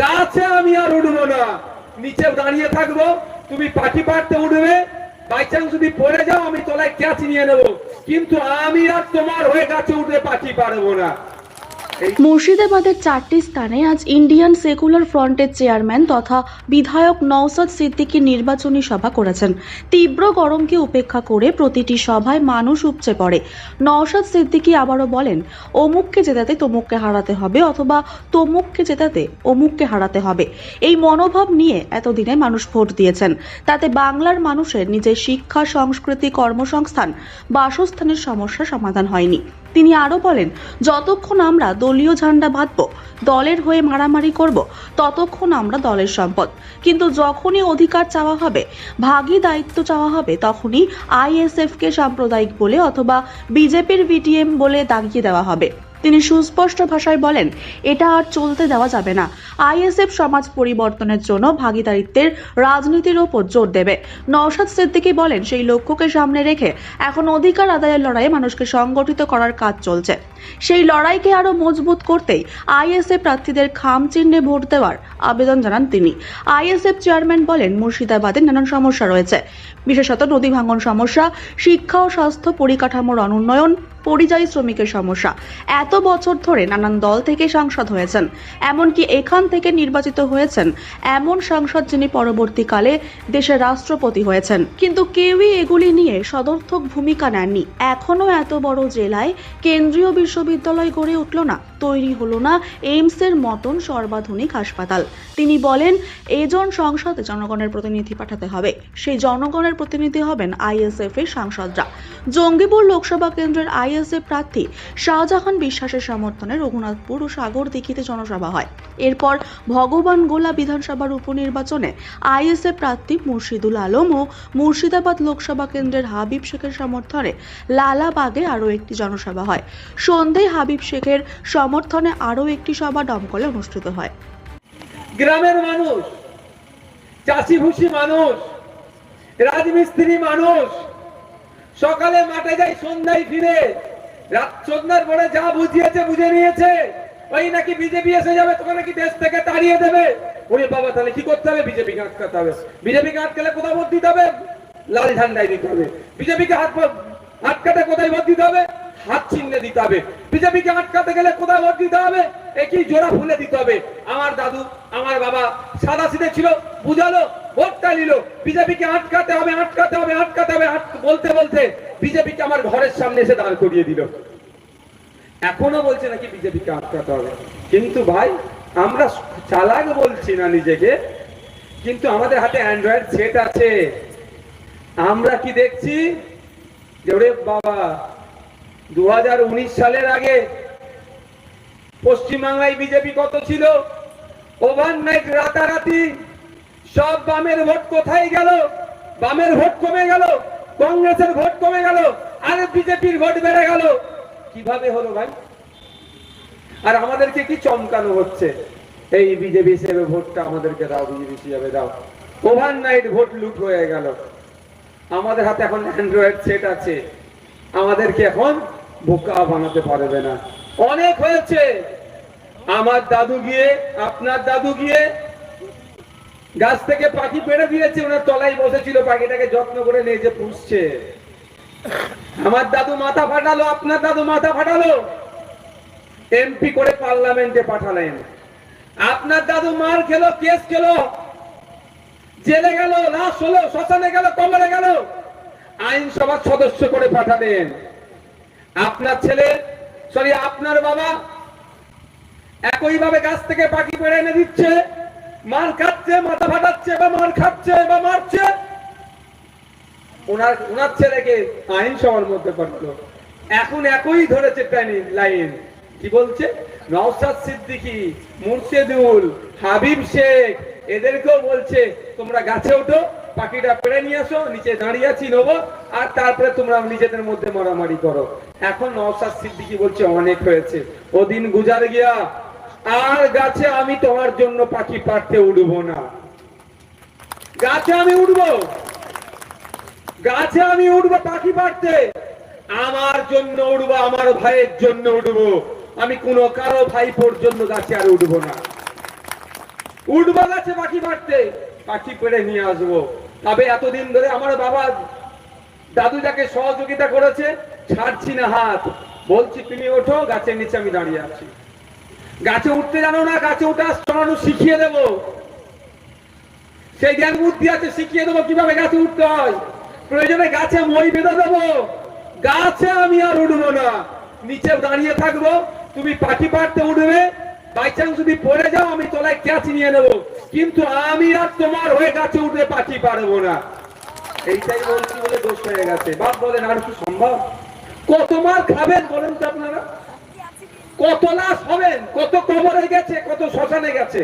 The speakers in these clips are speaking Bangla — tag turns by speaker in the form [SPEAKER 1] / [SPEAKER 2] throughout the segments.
[SPEAKER 1] গাছে আমি আর উঠবো না। নিচে দাঁড়িয়ে থাকব, তুমি পাখি পাড়তে উঠবে। বাই চান্স যদি পড়ে যাও, আমি তলায় ক্যাচ নিয়ে নেব। কিন্তু আমি আর তোমার হয়ে গাছে উঠে পাখি পারব না।
[SPEAKER 2] মুর্শিদাবাদের চারটি স্থানে আজ ইন্ডিয়ান সেকুলার ফ্রন্টের চেয়ারম্যান তথা বিধায়ক নওসাদ সিদ্দিকী নির্বাচনী সভা করেছেন। তীব্র গরমকে উপেক্ষা করে প্রতিটি সভায় মানুষ উপচে পড়ে। নওসাদ সিদ্দিকী আবারও বলেন, অমুককে জেতাতে তমুককে হারাতে হবে অথবা তমুককে জেতাতে অমুককে হারাতে হবে। এই মনোভাব নিয়ে এতদিনে মানুষ ভোট দিয়েছেন। তাতে বাংলার মানুষের নিজের শিক্ষা, সংস্কৃতি, কর্মসংস্থান, বাসস্থানের সমস্যা সমাধান হয়নি। তিনি আরও বলেন, যতক্ষণ আমরা দলীয় ঝান্ডা বাঁধব, দলের হয়ে মারামারি করব, ততক্ষণ আমরা দলের সম্পদ। কিন্তু যখনই অধিকার চাওয়া হবে ভাগী দায়িত্ব চাওয়া হবে, তখনই আইএসএফকে সাম্প্রদায়িক বলে অথবা বিজেপির ভিটিএম বলে দাগিয়ে দেওয়া হবে। তিনি সুস্পষ্ট ভাষায় বলেন, এটা আর চলতে দেওয়া যাবে না। আইএসএফ সমাজ পরিবর্তনের জন্য ভাগিদারিত্বের রাজনীতির ওপর জোর দেবে। নওশাদ সিদ্দিকী বলেন, সেই লক্ষ্যকে সামনে রেখে এখন অধিকার আদায়ের লড়াইয়ে মানুষকে সংগঠিত করার কাজ চলছে। সেই লড়াইকে আরও মজবুত করতেই আইএসএফ প্রার্থীদের খাম চিহ্নে ভোট দেওয়ার আবেদন জানান তিনি। আইএসএফ চেয়ারম্যান বলেন, মুর্শিদাবাদে নানান সমস্যা রয়েছে। বিশেষত নদী ভাঙন সমস্যা, শিক্ষা ও স্বাস্থ্য পরিকাঠামোর অনুন্নয়ন পরিযায়ী শ্রমিকের সমস্যা। এত বছর ধরে নানান দল থেকে সাংসদ হয়েছেন। এমনকি এখান থেকে নির্বাচিত হয়েছেন এমন সাংসদ যিনি পরবর্তীকালে দেশের রাষ্ট্রপতি হয়েছেন। কিন্তু কেউই এগুলি নিয়ে সদর্থক ভূমিকা নেননি। এখনও এত বড় জেলায় কেন্দ্রীয় বিশ্ববিদ্যালয় গড়ে উঠল না। তৈরি হলো না এইমসের মতন সর্বাধুনিক হাসপাতাল। তিনি বলেন, এজন সংসদে জনগণের প্রতিনিধি পাঠাতে হবে। সেই জনগণের প্রতিনিধি হবেন আইএসএফ এর সাংসদরা। জঙ্গিপুর লোকসভা কেন্দ্রের আইএসএফ প্রার্থী শাহজাহান বিশ্বাসের সমর্থনে রঘুনাথপুর ও সাগর দিঘিতে জনসভা হয়। এরপর ভগবান গোলা বিধানসভার উপনির্বাচনে আইএসএফ প্রার্থী মুর্শিদুল আলম ও মুর্শিদাবাদ লোকসভা কেন্দ্রের হাবিব শেখের সমর্থনে লালাবাগে আরও একটি জনসভা হয়। সন্ধ্যায় হাবিব শেখের সমর্থনে আরও একটি সভা দমকলে অনুষ্ঠিত হয়।
[SPEAKER 1] গ্রামের মানুষ চাষি ভুষি মানুষ, রাজমিস্ত্রি মানুষ, সকালে মাঠে যাই, সন্ধ্যায় ফিরে, রাত সন্ধ্যার পরে যা বুঝিয়েছে, বুঝে নিয়েছে, ওই নাকি বিজেপি এসে যাবে তোকে নাকি দেশ থেকে তাড়িয়ে দেবে। ওরে বাবা, তাহলে কি করতে হবে? বিজেপি বিজেপিকে আটকাতে হবে। বিজেপি বিজেপিকে আটকালে কোথায় ভোট দিতে হবে? লাল ঝান্ডায় দিতে হবে। বিজেপিকে হাত আটকাতে কোথায় ভোট দিতে হবে? হাত চিহ্নে দিতে হবে। বিজেপিকে আটকাতে গেলে কোথায় ভোট দিতে হবে? একই জোড়া ফুলে দিতে হবে। আমার দাদু, আমার বাবা সাদা সিধে ছিল, বুঝালো, ভোটটা নিল। বিজেপিকে আটকাতে হবে আটকাতে হবে আটকাতে হবে বলতে বলতে বিজেপিকে আমার ঘরের সামনে এসে দাঁড় করিয়ে দিল। এখনও বলছে নাকি বিজেপিকে আটকাতে হবে? কিন্তু ভাই, আমরা চালাক বলছি না নিজেকে। কিন্তু আমাদের হাতে অ্যান্ড্রয়েড সেট আছে। আমরা কি দেখছি? যে ওরে বাবা দু হাজার উনিশ সালের আগে পশ্চিমবাংলায় বিজেপি কত ছিল? ওভারনাইট রাতারাতি সব বামের ভোট কোথায় গেল? বামের ভোট কমে গেল, কংগ্রেসের ভোট কমে গেল, আর বিজেপির ভোট বেড়ে গেল। কীভাবে হলো ভাই? আর আমাদেরকে কি চমকানো হচ্ছে? এই বিজেপি হিসেবে ভোটটা আমাদেরকে দাও, বিজেপি হিসেবে দাও। ওভারনাইট ভোট লুট হয়ে গেল। আমাদের হাতে এখন অ্যান্ড্রয়েড সেট আছে। আমাদেরকে এখন বোকা বানাতে পারবে না। অনেক হয়েছে। আমার দাদু গিয়ে, আপনার দাদু গিয়ে গাছ থেকে পাখি পেড়ে দিয়েছে, ওনার তলায় বসেছিল, পাখিটাকে যত্ন করে নিয়ে যে পুষছে। আমার দাদু মাথা ফাটালো, আপনার দাদু মাথা ফাটালো। এমপি করে পার্লামেন্টে পাঠালেন। আপনার দাদু মার খেলো, কেস খেলো। জেলে গেল, লাশ হলো, শ্মশানে গেল, কবরে গেল। আইনসভার সদস্য করে পাঠালেন। আপনার ছেলে, সরি, আপনার বাবা একই ভাবে গাছ থেকে পাখি পেড়ে এনে দিচ্ছে। মার খাচ্ছে, মাথা ফাটাচ্ছে, বা মার খাচ্ছে, বা মারছে। ওনার ওনার ছেলেকে আইনসভার মধ্যে পাঠালো। এখন একই ধরেছে প্যানি লাইন। কি বলছে? নওশাদ সিদ্দিকী, মুর্শেদুল, হাবিব শেখ, এদেরকেও বলছে, তোমরা গাছে ওঠো, পাখিটা পেড়ে নিয়ে আসো, নিচে দাঁড়িয়ে আছি, নেব, আর তারপরে তোমরা নিজেদের মধ্যে মারামারি করো। এখন নওশাদ সিদ্দিকী বলছে, অনেক হয়েছে। ও দিন গুজার গিয়া, আর গাছে আমি তোমার জন্য পাখি পাড়তে উঠবো না। গাছে আমি উঠবো গাছে আমি উঠবো পাখি পাড়তে। আমার জন্য উঠবো আমার ভাইয়ের জন্য উঠবো আমি কোনো কারও ভাইপোর জন্য গাছে আর উঠবো না। উঠবো গাছে পাখি পাড়তে। পাখি পেড়ে নিয়ে আসব। তবে এতদিন ধরে আমার বাবা দাদু যাকে সহযোগিতা করেছে ছাড়ছি না হাত। বলছি, তুমি ওঠো, গাছের নিচে আমি দাঁড়িয়ে আছি। গাছে উঠতে জানো না, গাছে আস চড়ানো শিখিয়ে দেবো। সেই জ্ঞান বুদ্ধি আছে, শিখিয়ে দেবো কীভাবে গাছে উঠতে হয়। প্রয়োজনে গাছে মই বেঁধে দেবো। গাছে আমি আর উঠবো না। নিচে দাঁড়িয়ে থাকব। তুমি পাখি পাড়তে উঠবে। বাই চান্স যদি পড়ে যাও, আমি তলায় ক্যাচ নিয়ে নেব। কিন্তু আমি আর তোমার হয়ে গাছে উঠে পাখি পারব না। এইটাই বলছি বলে দোষ হয়ে গেছে। বাপ বলেন, আর কি সম্ভব? কত মার খাবেন বলেন তো আপনারা? কত লাশ হবেন? কত কবরে গেছে, কত শ্মশানে গেছে?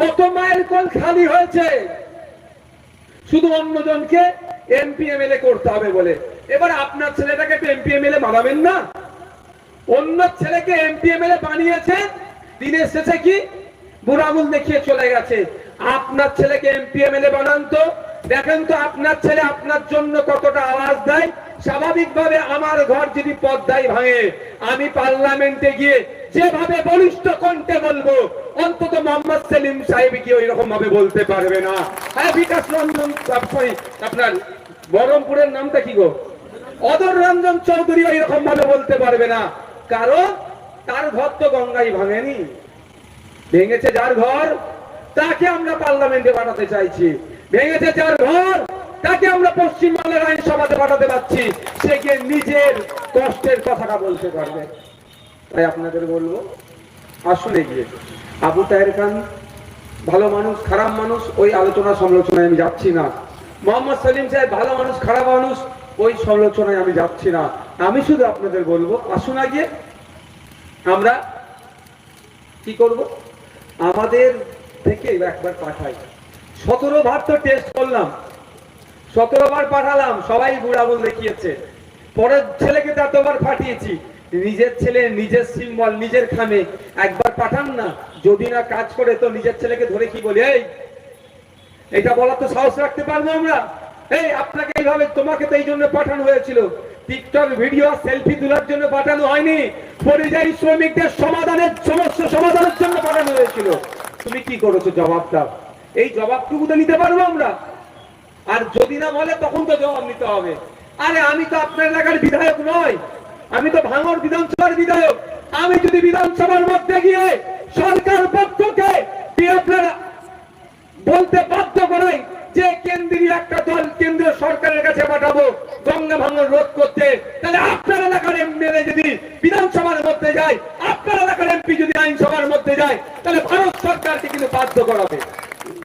[SPEAKER 1] কত মায়ের কোল খালি হয়েছে? শুধু অন্যজনকে এমপি, এমএলএ করতে হবে বলে। এবার আপনার ছেলেটাকে তো এমপি, এমএলএ বানাবেন না। অন্য ছেলেকে এমপি, এমএলএ বানিয়েছেন দিনের শেষে কি? বুড়ো আঙুল দেখিয়ে চলে গেছে। আপনার ছেলেকে এমপি, এমএলএ বানান তো। দেখেন তো আপনার ছেলে আপনার জন্য কতটা আওয়াজ দেয়। স্বাভাবিকভাবে আমার ঘর যদি পদ্মায় ভাঙে, আমি পার্লামেন্টে গিয়ে যেভাবে বলিষ্ঠ কণ্ঠে বলব, অন্তত মোহাম্মদ সেলিম সাহেব কি ওই রকম ভাবে বলতে পারবে না? হ্যাঁ বিকাশ রঞ্জন আপনার বহরমপুরের নামটা কি গো? অদর রঞ্জন চৌধুরী ওই রকম ভাবে বলতে পারবে না। কারণ তার ঘর তো গঙ্গাই ভাঙেনি। ভেঙেছে যার ঘর? তাকে আমরা পার্লামেন্টে পাঠাতে চাইছি। ভেঙেছে যার ঘর? তাকে আমরা পশ্চিমবাংলার আইনসভাতে পাঠাতে পারছি। সে গিয়ে নিজের কষ্টের কথাটা বলতে পারবে। তাই আপনাদের বলব, আসলে গিয়ে আবু তাহের খান ভালো মানুষ, খারাপ মানুষ, ওই আলোচনা সমালোচনায় আমি যাচ্ছি না। মোহাম্মদ সেলিম সাহেব ভালো মানুষ, খারাপ মানুষ, ওই সমালোচনায় আমি যাচ্ছি না। আমি শুধু আপনাদের বলব, আসুন আগে আমরা কি করব? আমাদের থেকে একবার পাঠাই। সতেরো বার তো টেস্ট করলাম। সতেরো পাঠালাম, সবাই বুড়াবুল দেখিয়েছে। পরের ছেলেকে এতবার পাঠিয়েছি। নিজের ছেলে, নিজের সিম্বল নিজের খামে, একবার পাঠান না। যদি না কাজ করে, তো নিজের ছেলেকে ধরে কি বলি? এই, এটা বলার তো সাহস রাখতে পারব আমরা। এই, আপনাকে এইভাবে তোমাকে তো এই জন্য পাঠানো হয়েছিল। টিকটক ভিডিও সেলফি তোলার জন্য পাঠানো হয়নি। পরিযায়ী শ্রমিকদের সমাধানের সমস্যা সমাধানের জন্য পাঠানো হয়েছিল। তুমি কি করেছ জবাবটা? এই জবাবটুকু তো নিতে পারব আমরা। আর যদি না বলে, তখন তো জবাব নিতে হবে। আরে, আমি তো আপনার এলাকার বিধায়ক নয় আমি তো ভাঙর বিধানসভার বিধায়ক। আমি যদি বিধানসভার মধ্যে গিয়ে সরকার পক্ষকে বলতে বাধ্য করাই যে কেন্দ্রীয় একটা দল কেন্দ্রীয় সরকারের কাছে পাঠাবো, গঙ্গা ভাঙন রোধ করতে? তাহলে আপনার এলাকার এমএলএ যদি বিধানসভার মধ্যে যায়, আপনার এলাকার এমপি যদি আইনসভার মধ্যে যায়, তাহলে ভারত সরকারকে কিন্তু বাধ্য করাবে।